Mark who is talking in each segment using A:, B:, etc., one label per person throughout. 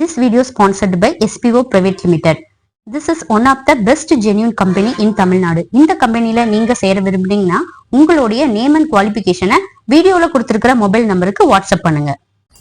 A: This video sponsored by SPO Private Limited. This is one of the best genuine company in Tamil Nadu இந்த கம்பெனியில நீங்க சேர விரும்புனீங்கன்னா உங்களுடைய name and குவாலிபிகேஷனை வீடியோல கொடுத்திருக்கிற மொபைல் நம்பருக்கு வாட்ஸ்அப் பண்ணுங்க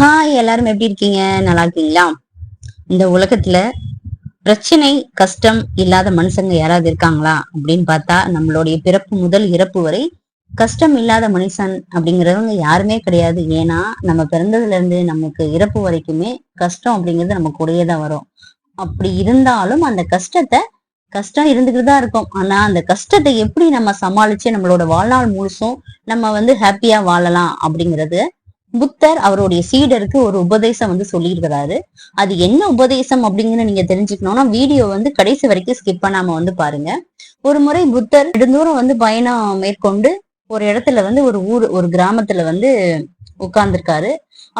B: ஹாய் எல்லாரும் எப்படி இருக்கீங்க நல்லா இருக்கீங்களா இந்த உலகத்துல பிரச்சனை கஷ்டம் இல்லாத மனுஷங்க யாராவது இருக்காங்களா அப்படின்னு பார்த்தா நம்மளுடைய பிறப்பு முதல் இறப்பு வரை கஷ்டம் இல்லாத மனுஷன் அப்படிங்கிறவங்க யாருமே கிடையாது ஏன்னா நம்ம பிறந்ததுல இருந்து நமக்கு இறப்பு வரைக்குமே கஷ்டம் அப்படிங்கிறது நம்ம கூடயே தான் வரும் அப்படி இருந்தாலும் அந்த கஷ்டத்தை கஷ்டம் இருந்துக்கிட்டு தான் இருக்கும் ஆனா அந்த கஷ்டத்தை எப்படி நம்ம சமாளிச்சு நம்மளோட வாழ்நாள் முழுசும் நம்ம வந்து ஹாப்பியா வாழலாம் அப்படிங்கறது புத்தர் அவருடைய சீடருக்கு ஒரு உபதேசம் வந்து சொல்லியிருக்கிறாரு அது என்ன உபதேசம் அப்படிங்கிற நீங்க தெரிஞ்சுக்கணும்னா வீடியோ வந்து கடைசி வரைக்கும் ஸ்கிப் பண்ணாம வந்து பாருங்க ஒரு முறை புத்தர் நெடுந்தூரம் வந்து பயணம் மேற்கொண்டு ஒரு இடத்துல வந்து ஒரு ஊர் ஒரு கிராமத்துல வந்து உட்கார்ந்துருக்காரு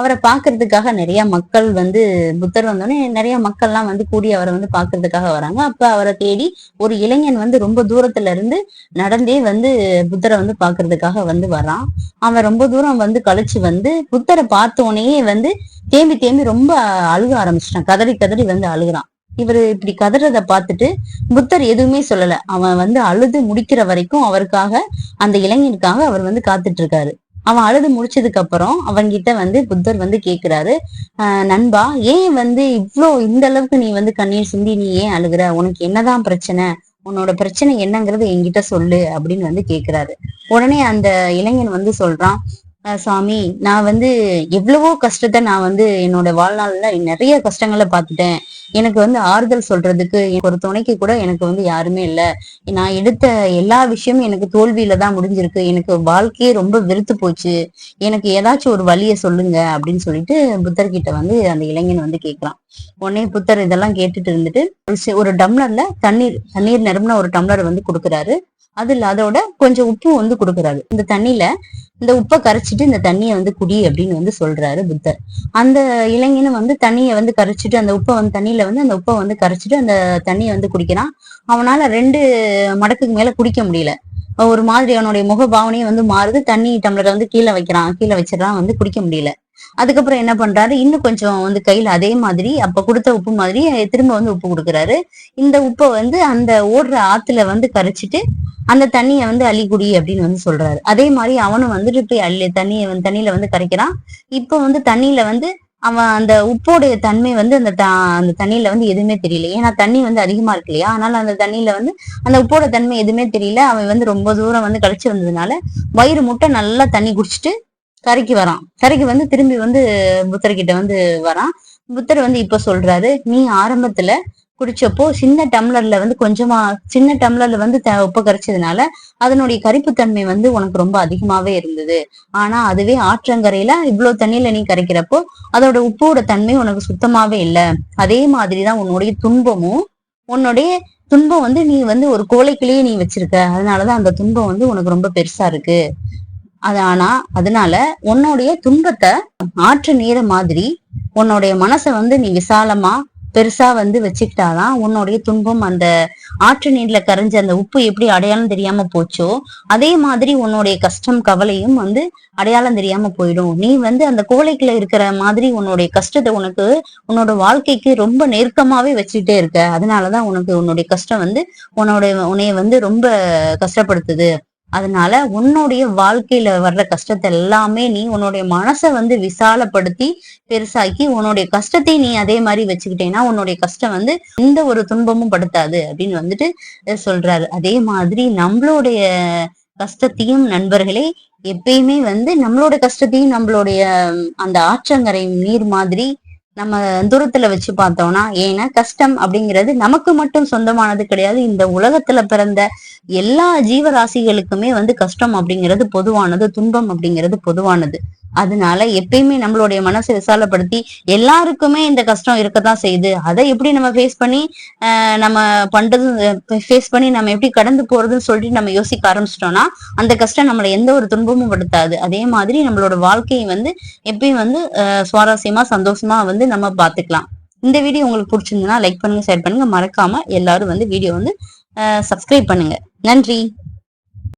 B: அவரை பாக்குறதுக்காக நிறைய மக்கள் வந்து புத்தர் வந்தோடனே நிறைய மக்கள்லாம் வந்து கூடி அவரை வந்து பாக்குறதுக்காக வராங்க அப்ப அவரை தேடி ஒரு இளைஞன் வந்து ரொம்ப தூரத்துல இருந்து நடந்தே வந்து புத்தரை வந்து பாக்குறதுக்காக வந்து வரான் அவன் ரொம்ப தூரம் வந்து கழிச்சு வந்து புத்தரை பார்த்தோனே வந்து தேம்பி தேம்பி ரொம்ப அழுக ஆரம்பிச்சிட்டான் கதறி கதறி வந்து அழுகுறான் இவர் இப்படி கதறத பார்த்துட்டு புத்தர் எதுவுமே சொல்லல அவன் வந்து அழுது முடிக்கிற வரைக்கும் அவருக்காக அந்த இளைஞனுக்காக அவர் வந்து காத்துட்டு இருக்காரு அவன் அழுது முடிச்சதுக்கு அப்புறம் அவன்கிட்ட வந்து புத்தர் வந்து கேக்குறாரு நண்பா ஏன் வந்து இவ்வளோ இந்த அளவுக்கு நீ வந்து கண்ணீர் சிந்தி நீ ஏன் அழுகுற உனக்கு என்னதான் பிரச்சனை உன்னோட பிரச்சனை என்னங்கறது என்கிட்ட சொல்லு அப்படின்னு வந்து கேக்குறாரு உடனே அந்த இளைஞன் வந்து சொல்றான் சாமி நான் வந்து எவ்வளவோ கஷ்டத்தை நான் வந்து என்னோட வாழ்நாள்ல நிறைய கஷ்டங்களை பார்த்துட்டேன் எனக்கு வந்து ஆறுதல் சொல்றதுக்கு ஒரு துணைக்கு கூட எனக்கு வந்து யாருமே இல்லை நான் எடுத்த எல்லா விஷயமும் எனக்கு தோல்வியில தான் முடிஞ்சிருக்கு எனக்கு வாழ்க்கையே ரொம்ப வெறுத்து போச்சு எனக்கு ஏதாச்சும் ஒரு வழியை சொல்லுங்க அப்படின்னு சொல்லிட்டு புத்தர்கிட்ட வந்து அந்த இளைஞன் வந்து கேட்கிறான் உடனே புத்தர் இதெல்லாம் கேட்டுட்டு இருந்துட்டு ஒரு டம்ளர்ல தண்ணீர் தண்ணீர் நிரம்பின ஒரு டம்ளர் வந்து கொடுக்குறாரு அது அதோட கொஞ்சம் உப்பு வந்து கொடுக்குறாரு இந்த தண்ணியில இந்த உப்பை கரைச்சிட்டு இந்த தண்ணியை வந்து குடி அப்படின்னு வந்து சொல்றாரு புத்தர் அந்த இளைஞனும் வந்து தண்ணியை வந்து கரைச்சிட்டு அந்த உப்பை வந்து தண்ணியில வந்து அந்த உப்பை வந்து கரைச்சிட்டு அந்த தண்ணியை வந்து குடிக்கிறான் அவனால ரெண்டு மடக்குக்கு மேல குடிக்க முடியல ஒரு மாதிரி அவனுடைய முக பாவனையும் வந்து மாறுது தண்ணி டம்ளரை வந்து கீழே வைக்கிறான் கீழே வச்சிடறான் வந்து குடிக்க முடியல அதுக்கப்புறம் என்ன பண்றாரு இன்னும் கொஞ்சம் வந்து கையில அதே மாதிரி அப்ப கொடுத்த உப்பு மாதிரி திரும்ப வந்து உப்பு கொடுக்குறாரு இந்த உப்பை வந்து அந்த ஓடுற ஆத்துல வந்து கரைச்சிட்டு அந்த தண்ணிய வந்து அள்ளிக்குடி அப்படின்னு வந்து சொல்றாரு அதே மாதிரி அவனும் வந்துட்டு போய் அள்ளி தண்ணிய வந்து தண்ணியில வந்து கரைக்கிறான் இப்ப வந்து தண்ணியில வந்து அவன் அந்த உப்போடைய தன்மை வந்து அந்த அந்த தண்ணியில வந்து எதுவுமே தெரியல ஏன்னா தண்ணி வந்து அதிகமா இருக்கு இல்லையா அதனால அந்த தண்ணியில வந்து அந்த உப்போட தன்மை எதுவுமே தெரியல அவன் வந்து ரொம்ப தூரம் வந்து கழிச்சு வந்ததுனால வயிறு முட்டை நல்லா தண்ணி குடிச்சிட்டு கரைக்கு வரான் கரைக்கு வந்து திரும்பி வந்து புத்தர்கிட்ட வந்து வரான் புத்தர் வந்து இப்ப சொல்றாரு நீ ஆரம்பத்துல குடிச்சப்போ சின்ன டம்ளர்ல வந்து கொஞ்சமா சின்ன டம்ளர்ல வந்து உப்பு கரைச்சதுனால அதனுடைய தன்மை வந்து உனக்கு ரொம்ப அதிகமாவே இருந்தது ஆனா அதுவே ஆற்றங்கரையில இவ்வளவு தண்ணியில நீ கரைக்கிறப்போ அதோட உப்போட தன்மை உனக்கு சுத்தமாவே இல்லை அதே மாதிரிதான் உன்னுடைய துன்பமும் உன்னுடைய துன்பம் வந்து நீ வந்து ஒரு கோலைக்குள்ளேயே நீ வச்சிருக்க அதனாலதான் அந்த துன்பம் வந்து உனக்கு ரொம்ப பெருசா இருக்கு அது ஆனா அதனால உன்னுடைய துன்பத்தை ஆற்று நீர மாதிரி உன்னுடைய மனசை வந்து நீ விசாலமா பெருசா வந்து வச்சுக்கிட்டாதான் உன்னுடைய துன்பம் அந்த ஆற்று நீர்ல கரைஞ்ச அந்த உப்பு எப்படி அடையாளம் தெரியாம போச்சோ அதே மாதிரி உன்னுடைய கஷ்டம் கவலையும் வந்து அடையாளம் தெரியாம போயிடும் நீ வந்து அந்த கோழைக்குள்ள இருக்கிற மாதிரி உன்னுடைய கஷ்டத்தை உனக்கு உன்னோட வாழ்க்கைக்கு ரொம்ப நெருக்கமாவே வச்சுக்கிட்டே இருக்க அதனாலதான் உனக்கு உன்னுடைய கஷ்டம் வந்து உன்னோட உன்னைய வந்து ரொம்ப கஷ்டப்படுத்துது அதனால உன்னுடைய வாழ்க்கையில வர்ற கஷ்டத்தை எல்லாமே நீ உன்னுடைய மனசை வந்து விசாலப்படுத்தி பெருசாக்கி உன்னுடைய கஷ்டத்தை நீ அதே மாதிரி வச்சுக்கிட்டேன்னா உன்னுடைய கஷ்டம் வந்து எந்த ஒரு துன்பமும் படுத்தாது அப்படின்னு வந்துட்டு சொல்றாரு அதே மாதிரி நம்மளுடைய கஷ்டத்தையும் நண்பர்களே எப்பயுமே வந்து நம்மளோட கஷ்டத்தையும் நம்மளுடைய அந்த ஆற்றங்கரை நீர் மாதிரி நம்ம தூரத்துல வச்சு பார்த்தோம்னா ஏன்னா கஷ்டம் அப்படிங்கிறது நமக்கு மட்டும் சொந்தமானது கிடையாது இந்த உலகத்துல பிறந்த எல்லா ஜீவராசிகளுக்குமே வந்து கஷ்டம் அப்படிங்கிறது பொதுவானது துன்பம் அப்படிங்கிறது பொதுவானது அதனால எப்பயுமே நம்மளுடைய மனசை விசாலப்படுத்தி எல்லாருக்குமே இந்த கஷ்டம் இருக்கத்தான் செய்யுது அதை எப்படி நம்ம ஃபேஸ் பண்ணி நம்ம பண்றது ஃபேஸ் பண்ணி நம்ம எப்படி கடந்து போறதுன்னு சொல்லிட்டு நம்ம யோசிக்க ஆரம்பிச்சிட்டோம்னா அந்த கஷ்டம் நம்மளை எந்த ஒரு துன்பமும் படுத்தாது அதே மாதிரி நம்மளோட வாழ்க்கையை வந்து எப்பயும் வந்து சுவாரஸ்யமா சந்தோஷமா வந்து நம்ம பாத்துக்கலாம் இந்த வீடியோ உங்களுக்கு பிடிச்சிருந்ததுன்னா லைக் பண்ணுங்க ஷேர் பண்ணுங்க மறக்காம எல்லாரும் வந்து வீடியோ வந்து சப்ஸ்கிரைப் பண்ணுங்க நன்றி